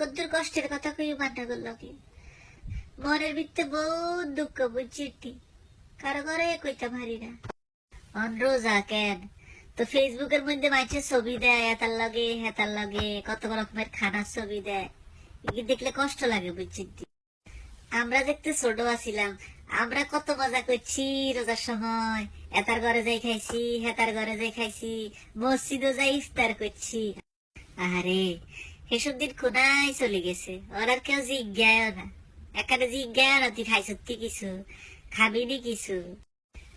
কদ্দুর কষ্টের কথা কই মান্না করল কি মনের ভিতরে বহুত দুঃখ বুঝছি কারও ঘরে কইতে পারি না। রোজা কেন? তো ফেসবুকের মধ্যে মাইছে ছবি দেয় এতার লগে হেতার লগে, কত রকমের খানার ছবি দেয়। দেখলে কষ্ট লাগে বুঝছি আমরা দেখতে ছোট আছিলাম, আমরা কত মজা করছি রোজার সময়। এতার ঘরে যাই খাইছি হেতার ঘরে যাই খাইছি, মসজিদও যাই ইফতার করছি। আরে এসব দিন কোনায় চলে গেছে? ওর কেউ জিজ্ঞায় না। এখানে জিজ্ঞায় না, তুই খাইছ তুই কিছু? খাবিনি কিছু?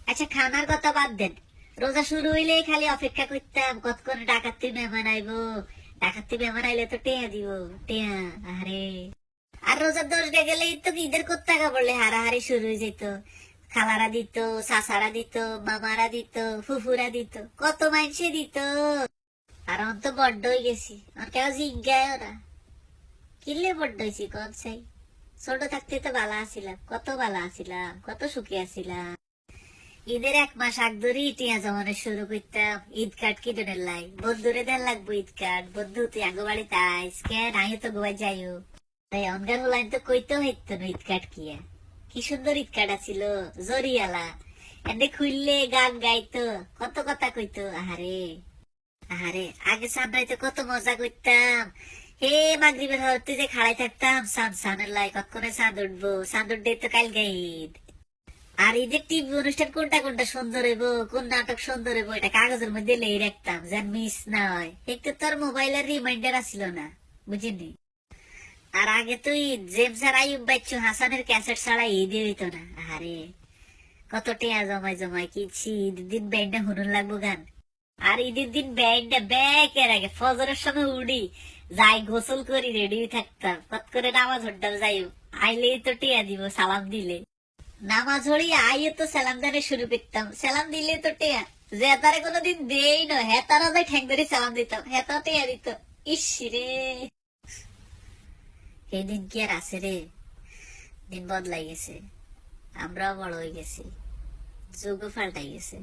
আচ্ছা খানার কথা বাদ দেন। রোজা শুরু হইলেই খালি অপেক্ষা করতাম কতক্ষণ ডাকাতি মেহমান আইবো? ডাকাতি মেহমান আইলে তো টেয়া দিব, টেয়া আরে আর রোজার দশটা গেলেই তো ঈদের কোত্তাকা বললে হারাহারি শুরু হয়ে যেত। খালারা দিত সাসারা দিত, মামারা দিত, ফুফুরা দিত, কত মানুষে দিত। আর অন্ত বড্ড হয়ে গেছি। আর কেউ জিজ্ঞায় না কিনলে বড্ড হয়েছি কন চাই ছোট থাকতে তো বালা আছিলাম, কত বালা আছিলাম, কত সুখী আছিলাম। ঈদের এক মাস আগ ধরে টিয়া জমানো শুরু করতাম ঈদ কার্ড কিনে লাই? বন্ধুরে দেন লাগবো ঈদ কার্ড, বন্ধু তুই আগে বাড়িতে আইস কেন আইও তো গোয়া যাইও। তাই অনগান লাইন তো কইতেও হইতো না ঈদ কার্ড কিয়া কি সুন্দর ঈদ কার্ড আছিল, জরিয়ালা। এনে খুললে গান গাইতো, কত কথা কইতো, আহারে। আহারে আগে সামরাইতে কত মজা করতাম। হে মাগরিবের হরতে যে খাড়াই থাকতাম। সান, সানের লাই কতক্ষণে চাঁদ উঠবো। চাঁদ উঠবে তো কাল ঈদ আর ঈদের টিভি অনুষ্ঠান, কোনটা কোনটা সুন্দর হইব? কোন নাটক সুন্দর হইব? এটা কাগজের মধ্যে লেই রাখতাম, যেন মিস না হয়। একটু তোর মোবাইলের রিমাইন্ডার আসিল না, বুঝিনি? আর আগে তুই জেমস আর আইব বাচ্চু, হাসানের ক্যাসেট ছাড়া ঈদে হইতো না। আরে, কত টেয়া জমাই জমাই কিনছি ঈদের দিন ব্যান্ডে হুনুন লাগবো গান। আর ঈদের দিন ব্যান্ডে ব্যাকের আগে ফজরের সময় উড়ি, যাই গোসল করি রেডি থাকতাম। কত করে নামাজ হড্ডাম যাই আইলেই তো টিয়া দিব, সালাম দিলে। নামাজ হড়ি আইয়ে তো সালাম দানে শুরু করতাম। সালাম দিলে তো টিয়া। যে তারে কোনোদিন দেই না হ্যাঁ তারা যাই ঠ্যাং ধরে সালাম দিতাম হ্যাঁ তো টিয়া দিত। ইস রে। এই দিন কি আর আছে রে? দিন বদলাই গেছে। আমরাও বড় হয়ে গেছি। যুগও পাল্টাই গেছে।